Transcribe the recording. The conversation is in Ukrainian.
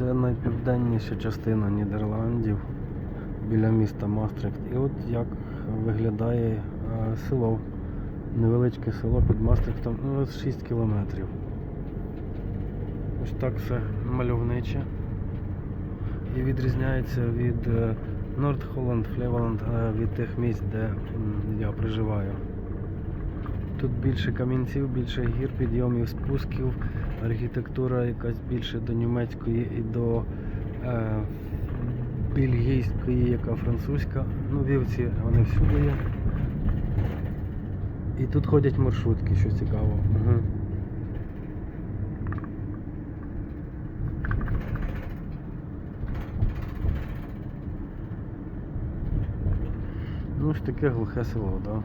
Це найпівденніша частина Нідерландів біля міста Мастрихт. І от як виглядає е, село. Невеличке село під Мастрихтом, ну, 6 кілометрів. Ось так все мальовниче. І відрізняється від Нордхолланд, Флеволанд, е, від тих місць, де я проживаю. Тут більше камінців, більше гір, підйомів, спусків, архітектура якась більше до німецької і до е, бельгійської, яка французька. Ну, вівці вони всюди є. І тут ходять маршрутки, що цікаво. Угу. Ну ж таке глухе село, так. Да?